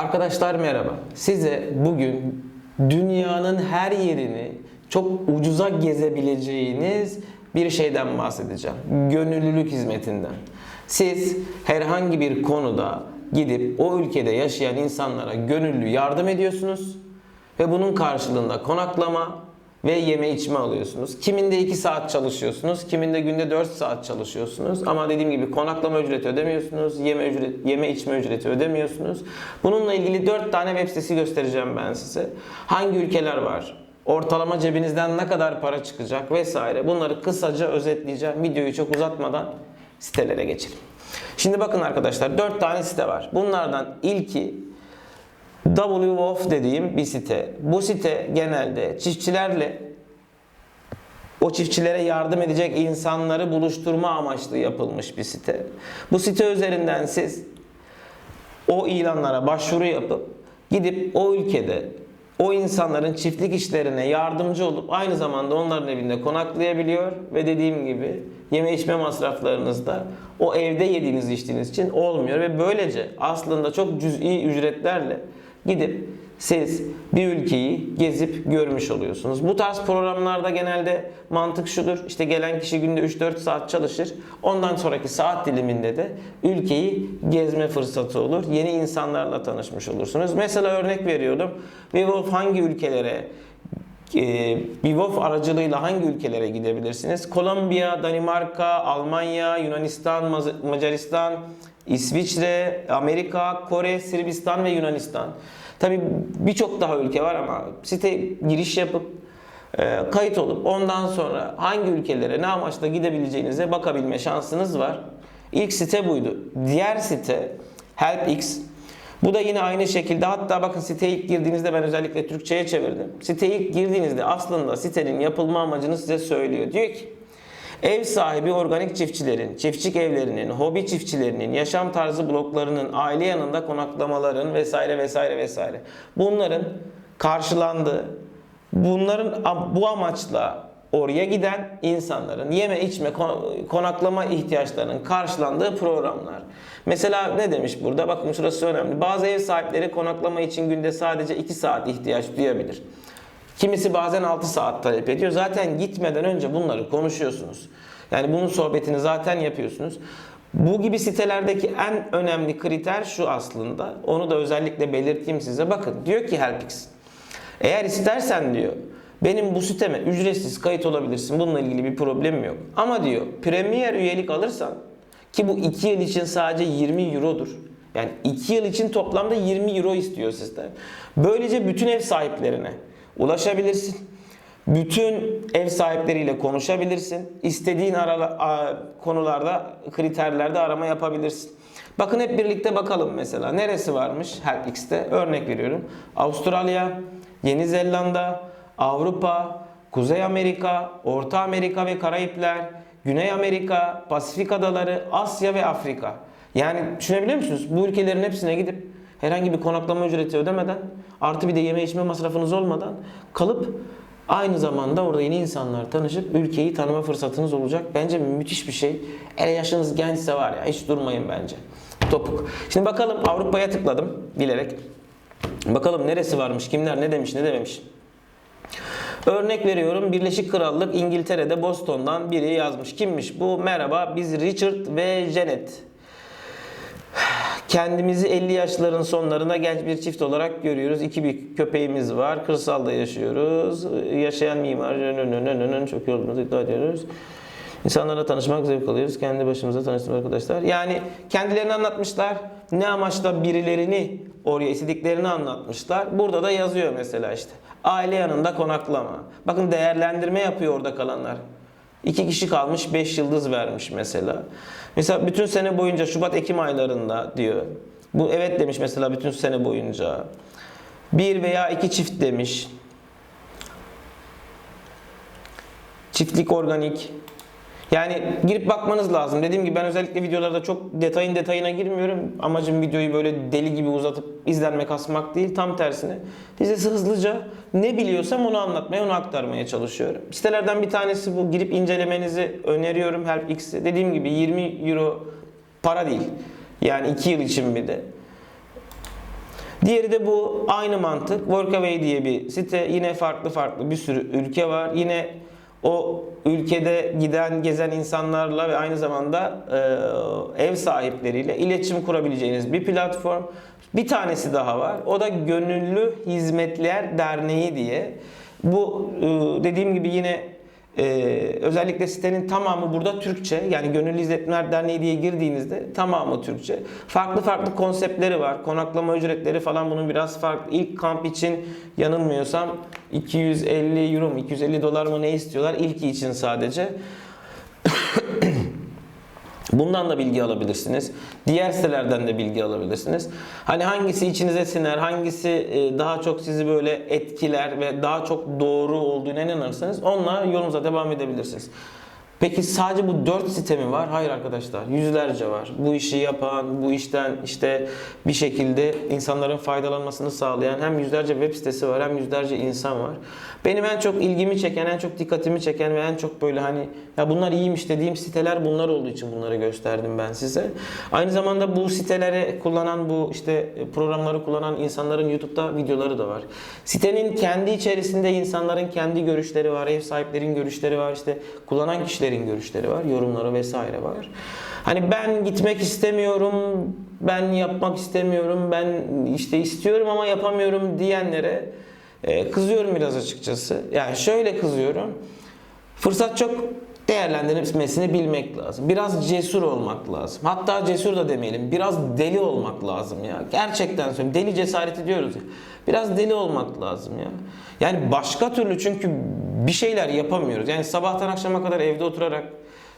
Arkadaşlar merhaba. Size bugün dünyanın her yerini çok ucuza gezebileceğiniz bir şeyden bahsedeceğim. Gönüllülük hizmetinden. Siz herhangi bir konuda gidip o ülkede yaşayan insanlara gönüllü yardım ediyorsunuz ve bunun karşılığında konaklama ve yeme içme alıyorsunuz. Kiminde 2 saat çalışıyorsunuz, kiminde günde 4 saat çalışıyorsunuz. Ama dediğim gibi konaklama ücreti ödemiyorsunuz, yeme ücret, yeme içme ücreti ödemiyorsunuz. Bununla ilgili 4 tane web sitesi göstereceğim ben size. Hangi ülkeler var? Ortalama cebinizden ne kadar para çıkacak vesaire. Bunları kısaca özetleyeceğim. Videoyu çok uzatmadan sitelere geçelim. Şimdi bakın arkadaşlar 4 tane site var. Bunlardan ilki WWOF dediğim bir site. Bu site genelde çiftçilerle o çiftçilere yardım edecek insanları buluşturma amaçlı yapılmış bir site. Bu site üzerinden siz o ilanlara başvuru yapıp gidip o ülkede o insanların çiftlik işlerine yardımcı olup aynı zamanda onların evinde konaklayabiliyor ve dediğim gibi yeme içme masraflarınız da o evde yediğiniz içtiğiniz için olmuyor ve böylece aslında çok cüz'i ücretlerle gidip siz bir ülkeyi gezip görmüş oluyorsunuz. Bu tarz programlarda genelde mantık şudur. İşte gelen kişi günde 3-4 saat çalışır. Ondan sonraki saat diliminde de ülkeyi gezme fırsatı olur. Yeni insanlarla tanışmış olursunuz. Mesela örnek veriyorum. WeWolf hangi ülkelere e, WeWolf aracılığıyla hangi ülkelere gidebilirsiniz? Kolombiya, Danimarka, Almanya, Yunanistan, Macaristan, İsviçre, Amerika, Kore, Sırbistan ve Yunanistan. Tabi birçok daha ülke var ama site giriş yapıp e, kayıt olup ondan sonra hangi ülkelere ne amaçla gidebileceğinize bakabilme şansınız var. İlk site buydu. Diğer site HelpX. Bu da yine aynı şekilde hatta bakın siteye ilk girdiğinizde ben özellikle Türkçe'ye çevirdim. Siteye ilk girdiğinizde aslında sitenin yapılma amacını size söylüyor. Diyor ki Ev sahibi organik çiftçilerin, çiftçik evlerinin, hobi çiftçilerinin, yaşam tarzı bloklarının, aile yanında konaklamaların vesaire vesaire vesaire. Bunların karşılandığı, bunların bu amaçla oraya giden insanların yeme içme konaklama ihtiyaçlarının karşılandığı programlar. Mesela ne demiş burada? Bakın şurası önemli. Bazı ev sahipleri konaklama için günde sadece 2 saat ihtiyaç duyabilir. Kimisi bazen 6 saat talep ediyor. Zaten gitmeden önce bunları konuşuyorsunuz. Yani bunun sohbetini zaten yapıyorsunuz. Bu gibi sitelerdeki en önemli kriter şu aslında. Onu da özellikle belirteyim size. Bakın diyor ki Helpix. Eğer istersen diyor benim bu siteme ücretsiz kayıt olabilirsin. Bununla ilgili bir problemim yok. Ama diyor Premier üyelik alırsan ki bu 2 yıl için sadece 20 eurodur. Yani 2 yıl için toplamda 20 euro istiyor sizden. Böylece bütün ev sahiplerine ulaşabilirsin. Bütün ev sahipleriyle konuşabilirsin. İstediğin arala, konularda, kriterlerde arama yapabilirsin. Bakın hep birlikte bakalım mesela. Neresi varmış HelpX'te? Örnek veriyorum. Avustralya, Yeni Zelanda, Avrupa, Kuzey Amerika, Orta Amerika ve Karayipler, Güney Amerika, Pasifik adaları, Asya ve Afrika. Yani düşünebiliyor musunuz? Bu ülkelerin hepsine gidip herhangi bir konaklama ücreti ödemeden artı bir de yeme içme masrafınız olmadan kalıp aynı zamanda orada yeni insanlar tanışıp ülkeyi tanıma fırsatınız olacak. Bence müthiş bir şey. Eğer yaşınız gençse var ya hiç durmayın bence. Topuk. Şimdi bakalım Avrupa'ya tıkladım bilerek. Bakalım neresi varmış, kimler ne demiş, ne dememiş. Örnek veriyorum Birleşik Krallık İngiltere'de Boston'dan biri yazmış. Kimmiş bu? Merhaba biz Richard ve Janet. Kendimizi 50 yaşların sonlarına genç bir çift olarak görüyoruz. İki bir köpeğimiz var. Kırsalda yaşıyoruz. Yaşayan mimar. Çok iyi olduğumuzu iddia ediyoruz. İnsanlarla tanışmak zevk alıyoruz. Kendi başımıza tanıştım arkadaşlar. Yani kendilerini anlatmışlar. Ne amaçla birilerini oraya istediklerini anlatmışlar. Burada da yazıyor mesela işte. Aile yanında konaklama. Bakın değerlendirme yapıyor orada kalanlar. İki kişi kalmış 5 yıldız vermiş mesela. Mesela bütün sene boyunca Şubat-Ekim aylarında diyor. Bu evet demiş mesela bütün sene boyunca. Bir veya iki çift demiş. Çiftlik organik. Yani girip bakmanız lazım. Dediğim gibi ben özellikle videolarda çok detayın detayına girmiyorum. Amacım videoyu böyle deli gibi uzatıp izlenme kasmak değil. Tam tersine. Size hızlıca ne biliyorsam onu anlatmaya, onu aktarmaya çalışıyorum. Sitelerden bir tanesi bu. Girip incelemenizi öneriyorum HelpX'i. Dediğim gibi 20 euro para değil. Yani 2 yıl için bir de. Diğeri de bu aynı mantık. Workaway diye bir site. Yine farklı farklı bir sürü ülke var. Yine o ülkede giden, gezen insanlarla ve aynı zamanda e, ev sahipleriyle iletişim kurabileceğiniz bir platform. Bir tanesi daha var. O da Gönüllü Hizmetler Derneği diye. Bu e, dediğim gibi yine e, özellikle sitenin tamamı burada Türkçe. Yani Gönüllü Hizmetler Derneği diye girdiğinizde tamamı Türkçe. Farklı farklı konseptleri var. Konaklama ücretleri falan bunun biraz farklı. İlk kamp için yanılmıyorsam 250 euro mu 250 dolar mı ne istiyorlar? İlki için sadece. Bundan da bilgi alabilirsiniz. Diğer sitelerden de bilgi alabilirsiniz. Hani hangisi içinize siner, hangisi e, daha çok sizi böyle etkiler ve daha çok doğru olduğuna inanırsanız onunla yolunuza devam edebilirsiniz. Peki sadece bu 4 site mi var? Hayır arkadaşlar. Yüzlerce var. Bu işi yapan, bu işten işte bir şekilde insanların faydalanmasını sağlayan hem yüzlerce web sitesi var hem yüzlerce insan var. Benim en çok ilgimi çeken, en çok dikkatimi çeken ve en çok böyle hani ya bunlar iyiymiş dediğim siteler bunlar olduğu için bunları gösterdim ben size. Aynı zamanda bu siteleri kullanan bu işte programları kullanan insanların YouTube'da videoları da var. Sitenin kendi içerisinde insanların kendi görüşleri var, ev sahiplerin görüşleri var, işte kullanan kişilerin görüşleri var, yorumları vesaire var. Hani ben gitmek istemiyorum, ben yapmak istemiyorum, ben işte istiyorum ama yapamıyorum diyenlere e, kızıyorum biraz açıkçası. Yani şöyle kızıyorum. Fırsat çok değerlendirilmesini bilmek lazım. Biraz cesur olmak lazım. Hatta cesur da demeyelim. Biraz deli olmak lazım ya. Gerçekten söylüyorum. Deli cesareti diyoruz ya. Biraz deli olmak lazım ya. Yani başka türlü çünkü bir şeyler yapamıyoruz. Yani sabahtan akşama kadar evde oturarak,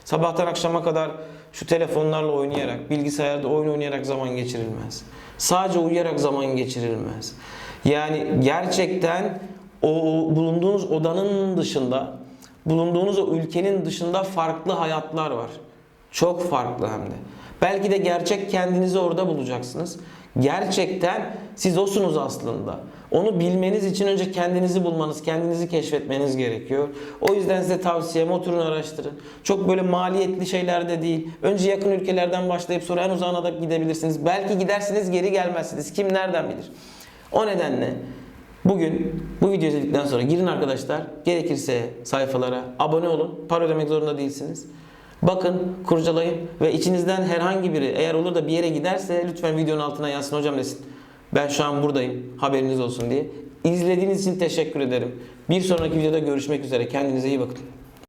sabahtan akşama kadar şu telefonlarla oynayarak, bilgisayarda oyun oynayarak zaman geçirilmez. Sadece uyuyarak zaman geçirilmez. Yani gerçekten o bulunduğunuz odanın dışında, bulunduğunuz o ülkenin dışında farklı hayatlar var. Çok farklı hem de. Belki de gerçek kendinizi orada bulacaksınız. Gerçekten siz osunuz aslında. Onu bilmeniz için önce kendinizi bulmanız, kendinizi keşfetmeniz gerekiyor. O yüzden size tavsiyem oturun araştırın. Çok böyle maliyetli şeyler de değil. Önce yakın ülkelerden başlayıp sonra en uzağına da gidebilirsiniz. Belki gidersiniz geri gelmezsiniz. Kim nereden bilir? O nedenle bugün bu videoyu izledikten sonra girin arkadaşlar. Gerekirse sayfalara abone olun. Para ödemek zorunda değilsiniz. Bakın, kurcalayın ve içinizden herhangi biri eğer olur da bir yere giderse lütfen videonun altına yazsın hocam desin. Ben şu an buradayım. Haberiniz olsun diye. İzlediğiniz için teşekkür ederim. Bir sonraki videoda görüşmek üzere. Kendinize iyi bakın.